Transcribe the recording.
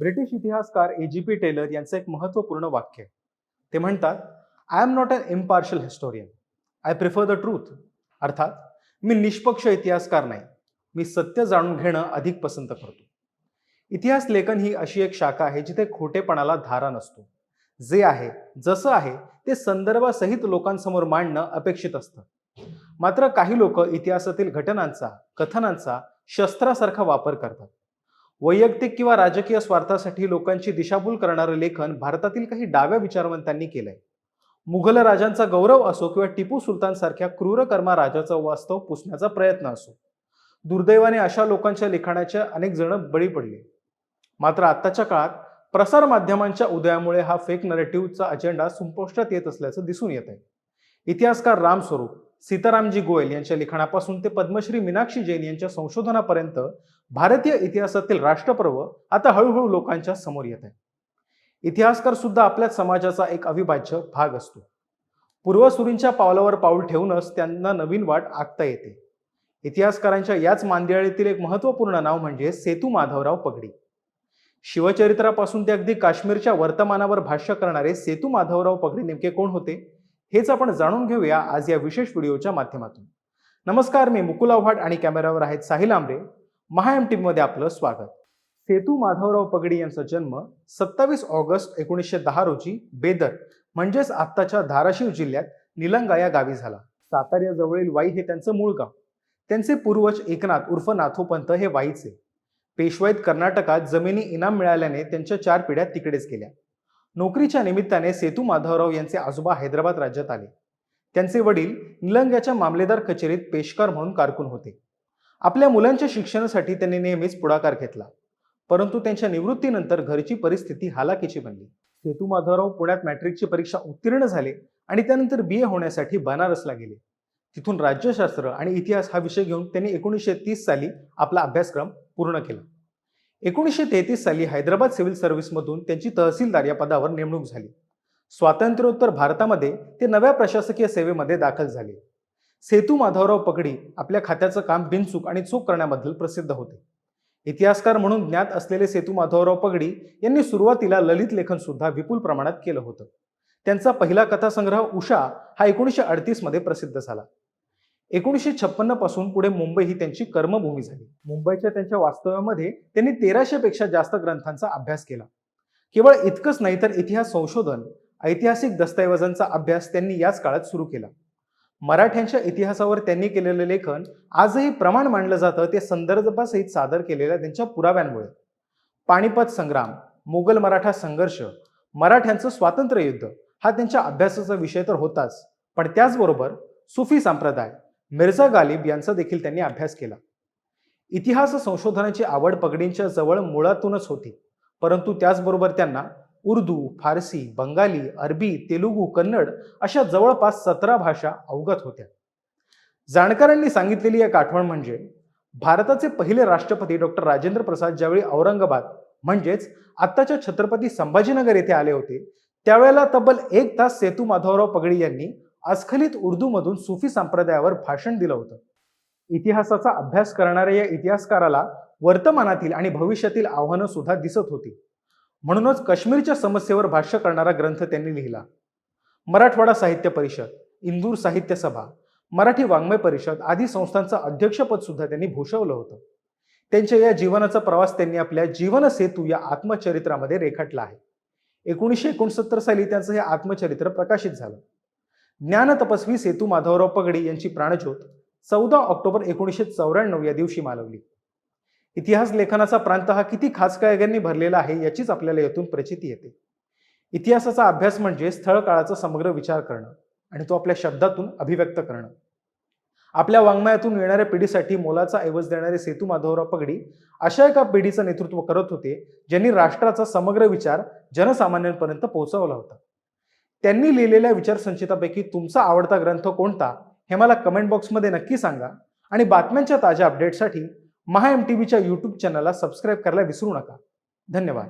British इतिहासकार ए G P teller यांचं एक महत्त्वपूर्ण वाक्य आहे. ते म्हणतात I am not an impartial historian I prefer the truth अर्थात मी निष्पक्ष इतिहासकार नाही. मी सत्य जाणून घेणं अधिक पसंत करतो. इतिहास लेखन ही अशी एक शाखा आहे जिथे खोटेपणाला धारा नसतो. जे आहे जसं आहे ते संदर्भासहित लोकांसमोर मांडणं अपेक्षित असतं. मात्र काही लोक इतिहासातील घटनांचा कथनांचा शस्त्रासारखा वापर करतात. वैयक्तिक किंवा राजकीय स्वार्थासाठी लोकांची दिशाभूल करणारं लेखन भारतातील काही डाव्या विचारवंतांनी केलंय. मुघल राजांचा गौरव असो किंवा टिपू सुलतान सारख्या क्रूरकर्मा राजाचं वास्तव पुसण्याचा प्रयत्न असो दुर्दैवाने अशा लोकांच्या लिखाणाच्या अनेक जण बळी पडले. मात्र आत्ताच्या काळात प्रसार माध्यमांच्या उदयामुळे हा फेक नरेटिव्हचा अजेंडा संपुष्टात येत असल्याचं दिसून येत आहे इतिहासकार रामस्वरूप सीतारामजी गोयल यांच्या लिखाणापासून ते पद्मश्री मीनाक्षी जैन यांच्या संशोधनापर्यंत भारतीय इतिहासातील राष्ट्रपर्व आता हळूहळू लोकांच्या समोर येत आहे. इतिहासकार सुद्धा आपल्या समाजाचा एक अविभाज्य भाग असतो. पूर्वसुरींच्या पावलावर पाऊल ठेवूनच त्यांना नवीन वाट आखता येते. इतिहासकारांच्या याच मांदियाळीतील एक महत्त्वपूर्ण नाव म्हणजे सेतू माधवराव पगडी. शिवचरित्रापासून ते अगदी काश्मीरच्या वर्तमानावर भाष्य करणारे सेतू माधवराव पगडी नेमके कोण होते? हेच आपण जाणून घेऊया आज या विशेष व्हिडिओच्या माध्यमातून. नमस्कार मी मुकुल आव्हाड आणि कॅमेऱ्यावर आहेत साहिल आंबरे. महाएम टीममध्ये मध्ये आपलं स्वागत. सेतू माधवराव पगडी यांचा जन्म सत्तावीस ऑगस्ट एकोणीसशे दहा रोजी बेदर म्हणजेच आत्ताच्या धाराशिव जिल्ह्यात निलंगा या गावी झाला. साताऱ्याजवळील वाई हे त्यांचं मूळ गाव. त्यांचे पूर्वज एकनाथ उर्फ नाथोपंत हे वाईचे. पेशवाईत कर्नाटकात जमिनी इनाम मिळाल्याने त्यांच्या चार पिढ्या तिकडेच गेल्या. नोकरीच्या निमित्ताने सेतू माधवराव यांचे आजोबा हैदराबाद राज्यात आले. त्यांचे वडील निलंग्याच्या मामलेदार कचेरीत पेशकार म्हणून कारकून होते. आपल्या मुलांच्या शिक्षणासाठी त्यांनी नेहमीच पुढाकार घेतला. परंतु त्यांच्या निवृत्तीनंतर घरची परिस्थिती हालाकीची बनली. सेतू माधवराव पुण्यात मॅट्रिकची परीक्षा उत्तीर्ण झाले आणि त्यानंतर बी ए होण्यासाठी बनारसला गेले. तिथून राज्यशास्त्र आणि इतिहास हा विषय घेऊन त्यांनी एकोणीसशे तीस साली आपला अभ्यासक्रम पूर्ण केला. एकोणीसशे तेहतीस साली हैदराबाद सिव्हिल सर्व्हिसमधून त्यांची तहसीलदार या पदावर नेमणूक झाली. स्वातंत्र्योत्तर भारतामध्ये ते नव्या प्रशासकीय सेवेमध्ये दाखल झाले. सेतू माधवराव पगडी आपल्या खात्याचं काम बिनचूक आणि चूक करण्याबद्दल प्रसिद्ध होते. इतिहासकार म्हणून ज्ञात असलेले सेतू माधवराव पगडी यांनी सुरुवातीला ललित लेखन सुद्धा विपुल प्रमाणात केलं होतं. त्यांचा पहिला कथासंग्रह उषा हा एकोणीसशे अडतीसमध्ये प्रसिद्ध झाला. एकोणीसशे छप्पन्नपासून पुढे मुंबई ही त्यांची कर्मभूमी झाली. मुंबईच्या त्यांच्या वास्तव्यामध्ये त्यांनी तेराशे पेक्षा जास्त ग्रंथांचा अभ्यास केला. केवळ इतकंच नाही तर इतिहास संशोधन ऐतिहासिक दस्तऐवजांचा अभ्यास त्यांनी याच काळात सुरू केला. मराठ्यांच्या इतिहासावर त्यांनी केलेलं लेखन आजही प्रमाण मानलं जातं. ते संदर्भासहित सादर केलेल्या त्यांच्या पुराव्यांमुळे. पाणीपत संग्राम मुघल मराठा संघर्ष मराठ्यांचं स्वातंत्र्य युद्ध हा त्यांच्या अभ्यासाचा विषय तर होताच. पण त्याचबरोबर सुफी संप्रदाय मिर्झा गालिब यांचा देखील त्यांनी अभ्यास केला. इतिहास संशोधनाची आवड पगडींच्या जवळ मुळातूनच होती. परंतु त्याचबरोबर त्यांना उर्दू फारसी बंगाली अरबी तेलुगू कन्नड अशा जवळपास सतरा भाषा अवगत होत्या. जाणकारांनी सांगितलेली एक आठवण म्हणजे भारताचे पहिले राष्ट्रपती डॉक्टर राजेंद्र प्रसाद ज्यावेळी औरंगाबाद म्हणजेच आत्ताच्या छत्रपती संभाजीनगर येथे आले होते त्यावेळेला तब्बल एक तास सेतू माधवराव पगडी यांनी अस्खलित उर्दूमधून सुफी संप्रदायावर भाषण दिलं होतं. इतिहासाचा अभ्यास करणाऱ्या या इतिहासकाराला वर्तमानातील आणि भविष्यातील आव्हानं सुद्धा दिसत होती. म्हणूनच काश्मीरच्या समस्येवर भाष्य करणारा ग्रंथ त्यांनी लिहिला. मराठवाडा साहित्य परिषद इंदूर साहित्य सभा मराठी वाङ्मय परिषद आदी संस्थांचं अध्यक्षपद सुद्धा त्यांनी भूषवलं होतं. त्यांच्या या जीवनाचा प्रवास त्यांनी आपल्या जीवनसेतू या आत्मचरित्रामध्ये रेखाटला आहे. एकोणीसशे एकोणसत्तर साली त्यांचं हे आत्मचरित्र प्रकाशित झालं. ज्ञान तपस्वी सेतू माधवराव पगडी यांची प्राणज्योत चौदा ऑक्टोबर एकोणीसशे चौऱ्याण्णव या दिवशी मालवली. इतिहास लेखनाचा प्रांत हा किती खाचकायग्यांनी भरलेला आहे याचीच आपल्याला यातून प्रचिती येते. इतिहासाचा अभ्यास म्हणजे स्थळ काळाचा समग्र विचार करणं आणि तो आपल्या शब्दातून अभिव्यक्त करणं. आपल्या वाङ्मयातून येणाऱ्या पिढीसाठी मोलाचा ऐवज देणारे सेतू माधवराव पगडी अशा एका पिढीचं नेतृत्व करत होते ज्यांनी राष्ट्राचा समग्र विचार जनसामान्यांपर्यंत पोहोचवला होता. त्यांनी लिहिलेल्या विचारसंचितापैकी तुमचा आवडता ग्रंथ कोणता हे मला कमेंट बॉक्समध्ये नक्की सांगा आणि बातम्यांच्या ताज्या अपडेटसाठी महा एम टी व्हीच्या यूट्यूब चॅनलला सबस्क्राईब करायला विसरू नका. धन्यवाद.